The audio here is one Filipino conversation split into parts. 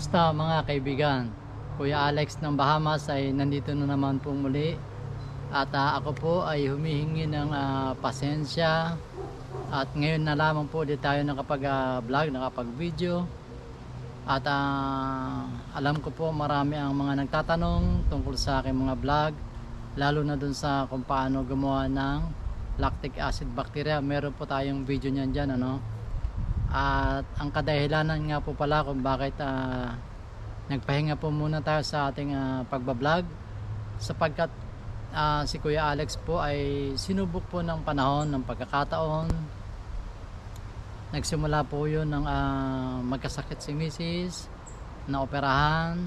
Kumusta mga kaibigan? Kuya Alex ng Bahamas ay nandito na naman po muli. At ah, ako po ay humihingi ng ah, pasensya. At ngayon na lamang po di tayo nakapag-vlog, nakapag-video. At ah, alam ko po marami ang mga nagtatanong tungkol sa aking mga vlog. Lalo na dun sa kung paano gumawa ng lactic acid bacteria. Meron po tayong video niyan dyan. Ano? At ang kadahilanan nga po pala kung bakit ah, nagpahinga po muna tayo sa ating ah, pagbablog sapagkat ah, si Kuya Alex po ay sinubok po ng panahon ng pagkakataon nagsimula po yun ng ah, magkasakit si Mrs. na operahan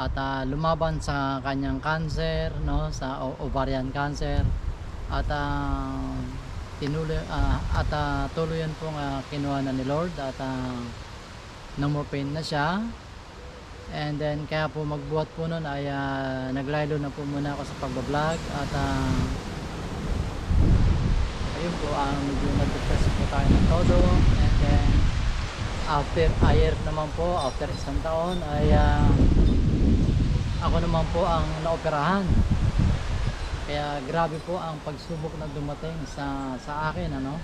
at ah, lumaban sa kanyang cancer no sa ovarian cancer at ah, tinuloy ah, at ah, tuluyan pong ah, kinuha na ni Lord at uh, no more pain na siya. And then kaya po magbuhat po nun ay ah, naglaylo na po muna ako sa pagbablog at ah, ayun po ah, medyo nag-depress po tayo ng todo. And then after a year naman po after isang taon ay ah, ako naman po ang naoperahan kaya grabe po ang pagsubok na dumating sa sa akin ano.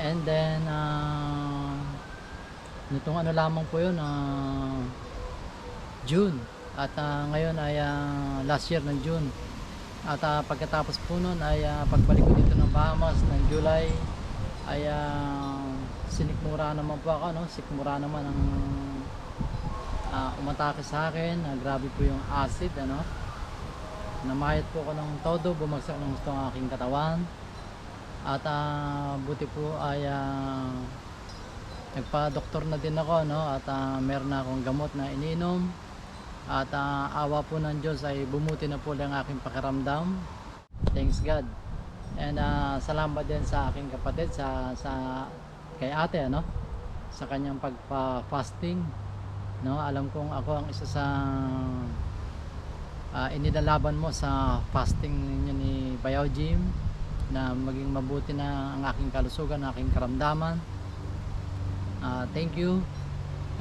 And then uh, nitong ano lamang po 'yun ah, June at ah, ngayon ay ah, last year ng June. At ah, pagkatapos po nun ay ah, pagbalik ko dito ng Bahamas ng July ay ah, sinikmura naman po ako no, sikmura naman ang ah, umatake sa akin. Ah, grabe po yung acid ano namayat po ako ng todo, bumagsak ng gusto ang aking katawan. At ah, buti po ay ah, nagpa-doktor na din ako no at ah, meron na akong gamot na ininom. At ah, awa po ng Diyos ay bumuti na po lang ang aking pakiramdam. Thanks God. And ah, salamat din sa aking kapatid sa sa kay ate ano sa kanyang pagpa-fasting no alam kong ako ang isa sa uh, inilalaban mo sa fasting ninyo ni Bayaw Jim na maging mabuti na ang aking kalusugan, ang aking karamdaman. Uh, thank you.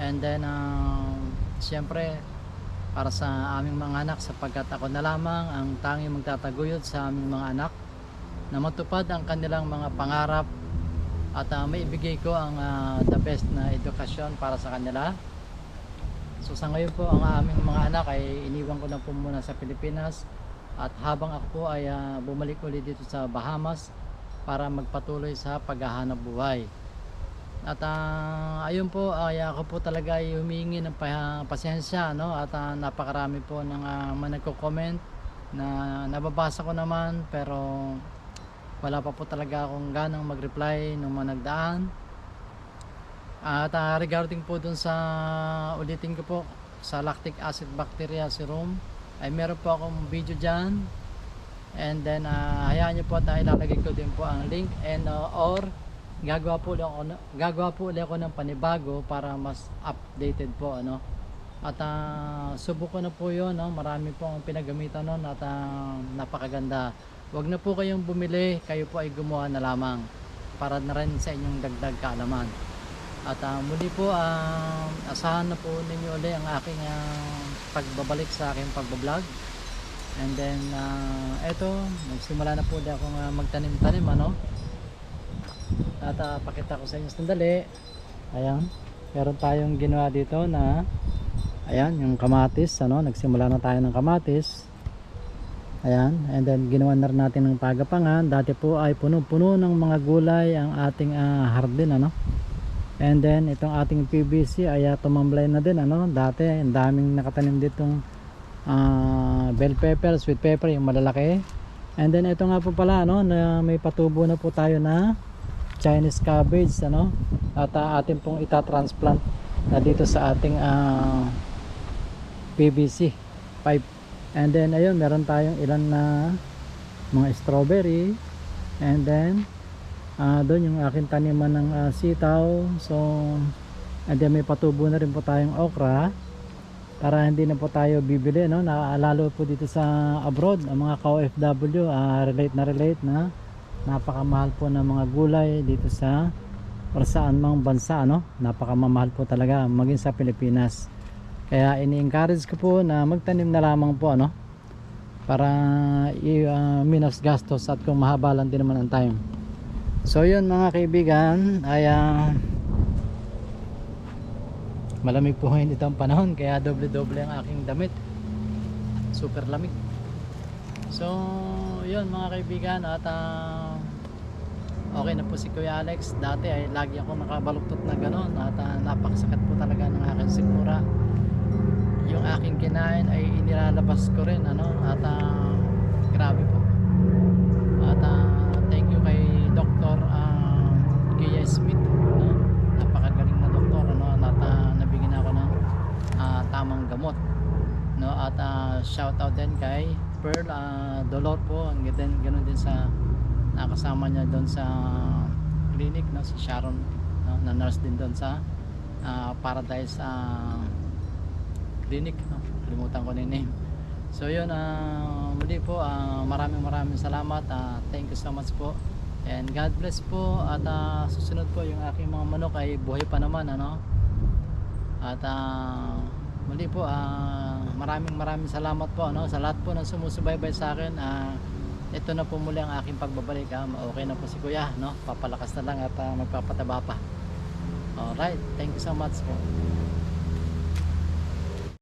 And then, uh, siyempre, para sa aming mga anak sapagkat ako na lamang ang tanging magtataguyod sa aming mga anak na matupad ang kanilang mga pangarap at uh, maibigay ko ang uh, the best na edukasyon para sa kanila So sa ngayon po ang aming mga anak ay iniwan ko na po muna sa Pilipinas at habang ako po ay ah, bumalik ulit dito sa Bahamas para magpatuloy sa paghahanap buhay. At ah, ayun po ay ako po talaga ay humingi ng pa- pasensya no at ah, napakarami po ng uh, mga nagko-comment na nababasa ko naman pero wala pa po talaga akong ganang mag-reply nung mga nagdaan. At ah, regarding po dun sa ulitin ko po sa lactic acid bacteria serum ay meron po akong video dyan. And then ah, hayaan nyo po at ilalagay ko din po ang link and ah, or gagawa po ulit ako, gagawa po ulit ako ng panibago para mas updated po ano. At ah, subok ko na po yun no? marami po ang pinagamitan nun at ah, napakaganda. Wag na po kayong bumili. Kayo po ay gumawa na lamang para na rin sa inyong dagdag kaalaman at ah, muli po, ah, asahan na po ninyo ulit ang aking ah, pagbabalik sa aking pagbablog. And then, ah, eto, nagsimula na po ulit akong ah, magtanim-tanim, ano. At ah, pakita ko sa inyo sandali. Ayan, meron tayong ginawa dito na, ayan, yung kamatis, ano, nagsimula na tayo ng kamatis. Ayan, and then ginawa na natin ng pagapangan. Dati po ay puno-puno ng mga gulay ang ating ah, hardin, ano. And then itong ating PVC ay uh, tumamblay na din ano. Dati ang daming nakatanim ditong ah, bell pepper, sweet pepper yung malalaki. And then ito nga po pala ano na may patubo na po tayo na Chinese cabbage ano. At uh, atin pong itatransplant na dito sa ating ah, PVC pipe. And then ayun meron tayong ilan na mga strawberry. And then Ah, doon yung aking taniman ng ah, sitaw. So, and then may patubo na rin po tayong okra para hindi na po tayo bibili no? Naalalo po dito sa abroad ang mga ka-OFW ah, relate na relate na napakamahal po ng mga gulay dito sa or saan mang bansa ano napakamamahal po talaga maging sa Pilipinas. Kaya ini-encourage ko po na magtanim na lamang po ano para i-minus gastos at kung mahaba lang din naman ang time so yun mga kaibigan ay ah, malamig po ngayon itong panahon kaya doble-doble ang aking damit. Super lamig. So yun mga kaibigan at ah, okay na po si Kuya Alex. Dati ay lagi ako nakabaluktot na gano'n at ah, napakasakit po talaga ng aking sigmura yung aking kinain ay inilalabas ko rin ano at ah, grabe po at ah, thank you kay Dr. uh, Gia Smith no? napakagaling na doktor ano at ah, nabigyan ako ng ah, tamang gamot no at ah, shout out din kay Pearl ah, Dolor po. Ang ganun, ganun din sa nakasama niya doon sa clinic no? Si Sharon no, na nurse din doon sa ah, Paradise ah, clinic no? kalimutan ko na yung name. So yun ah, muli po ah, maraming maraming salamat ah, thank you so much po. And God bless po at ah, susunod po yung aking mga manok ay buhay pa naman ano? At ah, muli po ah, maraming maraming salamat po ano, sa lahat po ng sumusubaybay sa akin ah, ito na po muli ang aking pagbabalik ah, okay na po si kuya no? papalakas na lang at ah, magpapataba pa. Alright thank you so much po